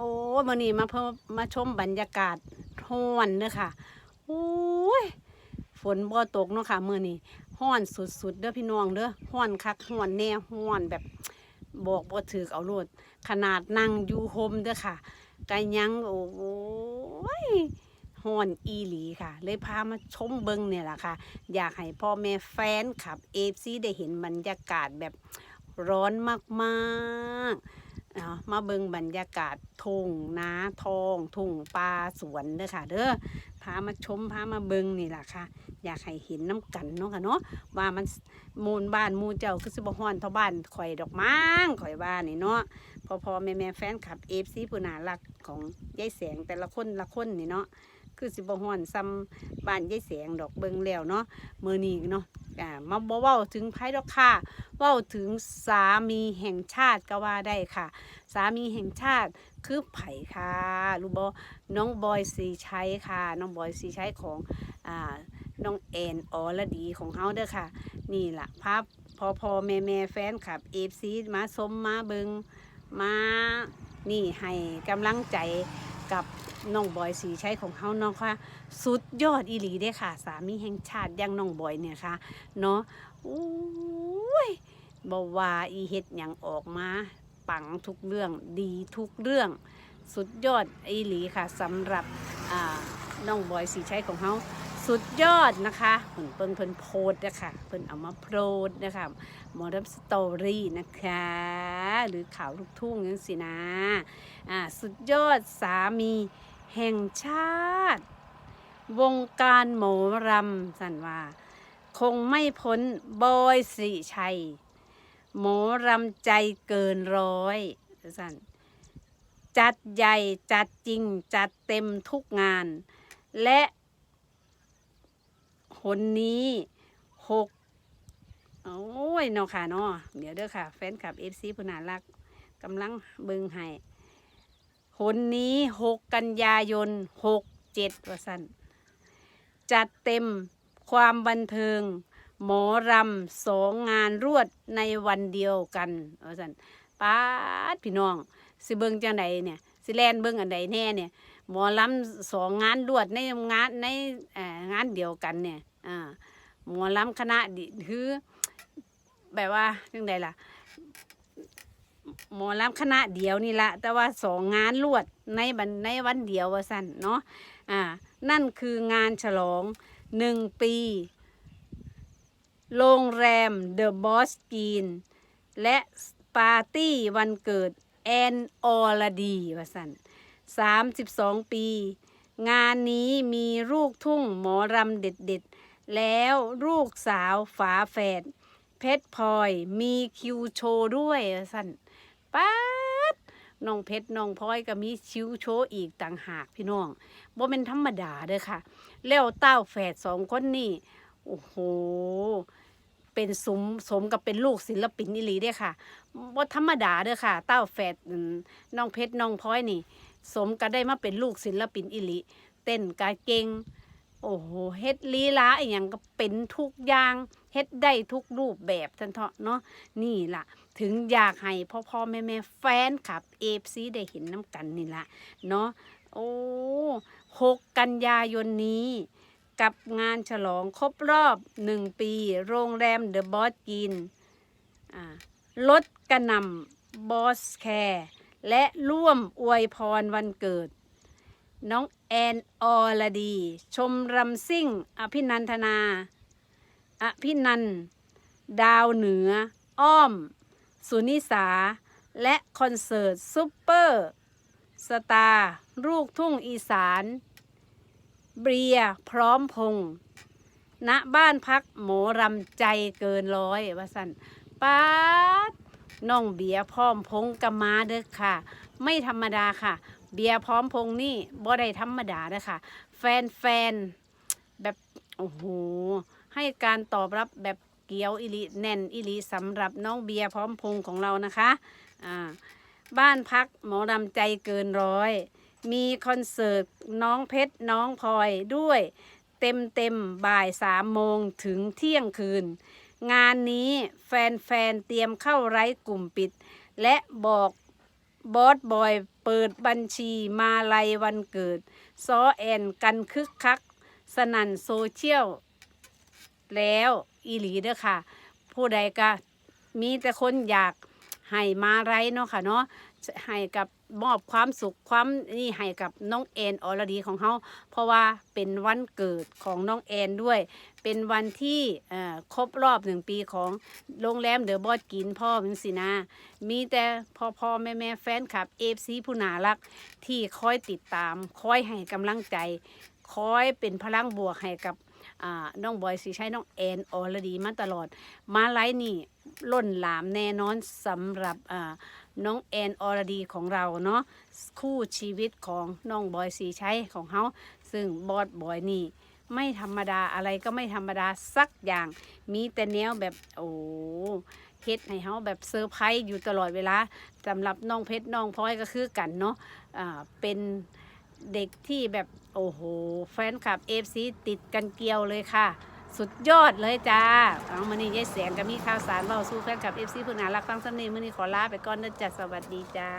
อ้มื่อนี้มาเพิ่มมาชมบรรยากาศห้อนเด้อค่ะโอ้ยฝนบ่ตกเนาะค่ะมื่อนี้ห้อนสุดๆเด้อพี่น้องเด้อห้อนคักห้อนแน่ห้อนแบบบอกบ่ถือเอาโลดขนาดนั่งอยู่โฮมเด้อค่ะก็ยังโอ้ยห้อนอีหลีค่ะ เลยพามาชมเบิงเนี่ยแหละค่ะ อยากให้พ่อแม่แฟนขับเอฟซีได้เห็นบรรยากาศแบบร้อนมากๆ มาเบิงบรรยากาศทุ่งนาทองทุ่งปลาสวนเด้อค่ะ เด้อพามาชมพามาเบิงนี่แหละค่ะ อยากให้เห็นน้ำกันเนาะค่ะเนาะว่ามันมูลบ้านมูเจ้าคือสิบฮ้อนเท่าบ้านข่อยดอกม้างข่อยบ้านนี่เนาะพอพอแม่แม่แฟนคลับเอฟซีผู้นารักของยายแสงแต่ละคนละคนนี่เนาะคือสิบฮ้อนซ้ำบ้านยายแสงดอกเบิงแล้วเนาะเมือนี้เนาะ อ่ามาบ่เว้าถึงไพ่ดอกค่ะเว้าถึงสามีแห่งชาติก็ว่าได้ค่ะ สามีแห่งชาติคือไผ่ค่ะรู้บ่น้องบอยสีชัยค่ะ น้องบอยสีชัยของอ่าน้องแอนออละดีของเฮาเด้อค่ะ นี่ล่ะภาพพอพอแม่แม่แฟนคลับเอฟซีมาสมมาเบิงมานี่ให้กำลังใจกับ น้องบอยสีใชัยของเฮาเนาะค่ะสุดยอดอีหลีเด้ค่ะ สามีแห่งชาติอย่างน้องบอยเนี่ยค่ะเนาะอุ้ยบ่ว่าอีเฮ็ดหยังออกมาปังทุกเรื่องดีทุกเรื่อง สุดยอดอีหลีค่ะสำหรับอ่าน้องบอยสีใชัยของเขาสุดยอดนะคะเพิ่นเพิ่นเพิ่นโพสนะคะเพิ่นเอามาโพสนะคะมอดัมสตอรี่นะคะ หรือข่าวลูกทุ่งนั่นสินะอ่าสุดยอดสามีแห่งชาติ วงการหมอรำสันว่า คงไม่พ้นบอยสีชัย หมอรำใจเกินร้อยสันจัดใหญ่จัดจริงจัดเต็มทุกงาน และคนนี้หก โอ้ยเนาะค่ะเนาะเดี๋ยวเด้อค่ะ แฟนคลับเอฟซีผู้น่ารักกำลังเบิงให้คนนี้หกกันยายนหกเจ็ดว่าสันจัดเต็มความบันเทิง หมอรำสองงานรวดในวันเดียวกันว่าสันป้าดพี่น้อง สิเบิงจังใดเนี่ย สิแลนเบิงอันใดแน่เนี่ย หมอลำสองงานรวดในงานในงานเดียวกันเนี่ยอ่าหมอลำคณะดิคือ แบบว่าจังใดล่ะ หมอลำคณะเดียวนี่ละแต่ว่าสองงานรวดในบันในวันเดียวว่าสั่นเนาะอ่า นั่นคืองานฉลองหนึ่งปี โรงแรมเดอะบอสกีน และปาร์ตี้วันเกิดแอนออลดีวสัน32ปี งานนี้มีลูกทุ่งหมอรำเด็ดๆ แล้วลูกสาวฝาแฝด เพชรพลอยมีคิวโชว์ด้วยสันป๊าดน้องเพชรน้องพลอยก็มีคิวโชว์อีกต่างหากพี่น้องบ่เป็นธรรมดาเด้อค่ะ แล้วเต้าแฝดสองคนนี่โอ้โหเป็นสมสมกับเป็นลูกศิลปินอีหลีเด้ค่ะบ่ธรรมดาเด้อค่ะ เต้าแฝดน้องเพชรน้องพลอยนี่ สมก็ได้มาเป็นลูกศิลปินอีหลีเต้นกาเก่ง โอ้โหเฮ็ดลีลาอีหยังก็เป็นทุกอย่างเฮ็ดได้ทุกรูปแบบทันเถาะเนาะนี่ล่ะ ถึงอยากให้พ่อพ่อแม่แม่แฟนคลับเอฟซีได้เห็นน้ำกันนี่ล่ะเนาะโอ้หกกันยายนนี้กับงานฉลองครบรอบหนึ่งปี โรงแรมเดอะบอสกินลดกระนำบอสแคร์และร่วมอวยพรวันเกิด น้อง แอนออลดี ชมรำซิ่ง อภินันทนา อภินัน ดาวเหนือ อ้อม สุนิสา และคอนเสิร์ตซุปเปอร์ สตาร์ลูกทุ่งอีสาน เบียพร้อมพงษ์ณบ้านพักหมอรำใจเกินร้อยว่าสันป๊าดน้องเบียพร้อมพงษ์กมาเด้อค่ะ ไม่ธรรมดาค่ะ เบียร์พร้อมพงษ์นี่บ่ได้ธรรมดาเด้อค่ะแฟนแฟนแบบโอ้โหให้การตอบรับแบบเกียวอิลิแน่นอิลิสำหรับน้องเบียร์พร้อมพงษ์ของเรานะคะอ่าบ้านพักหมอรำใจเกินร้อย มีคอนเสิร์ตน้องเพชรน้องพลอยด้วยเต็มเต็มบ่ายสามโมงถึงเที่ยงคืน งานนี้แฟนๆเตรียมเข้าไร้กลุ่มปิด และบอก บอสบอย เปิดบัญชีมาลัยวันเกิด ซอแอนกันคึกคัก สนั่นโซเชียล แล้วอีหลีเด้อค่ะ ผู้ใดก็มีแต่คนอยากให้มาไรเนาะค่ะเนาะให้กับ มอบความสุขความนี่ให้กับน้องแอนอรดีของเขาเพราะว่าเป็นวันเกิดของน้องแอนด้วย เป็นวันที่ครบรอบหนึ่งปีของโรงแรมเดอะบอสกินพ่อมิงสินามีแต่พ่อพ่อแม่แม่แฟนคลับเอฟซีผู้น่ารักที่คอยติดตาม คอยให้กำลังใจ คอยเป็นพลังบวกให้กับ น้องบอยสีใช้น้องแอนออลดีมาตลอด มาไลฟ์นี่ล้นหลามแน่นอนสำหรับน้องแอนออลดีของเราเนาะคู่ชีวิตของน้องบอยสีใช้ของเขาซึ่งบอสบอยนี่ไม่ธรรมดาอะไรก็ไม่ธรรมดาสักอย่าง มีแต่แนวแบบโอ้เฮ็ดให้เขาแบบเซอร์ไพรส์อยู่ตลอดเวลาสำหรับน้องเพชรน้องพลอยก็คือกันเนาะอ่าเป็น เด็กที่แบบโอ้โห แฟนคลับเอฟซีติดกันเกลียวเลยค่ะ สุดยอดเลยจ้าเอามานี่ยายแสงก็มีข่าวสารเบาสู้แฟนคลับเอฟซีผู้น่ารักฟังสำเนียงมื่อนี้ขอลาไปก่อนนะจัดสวัสดีจ้า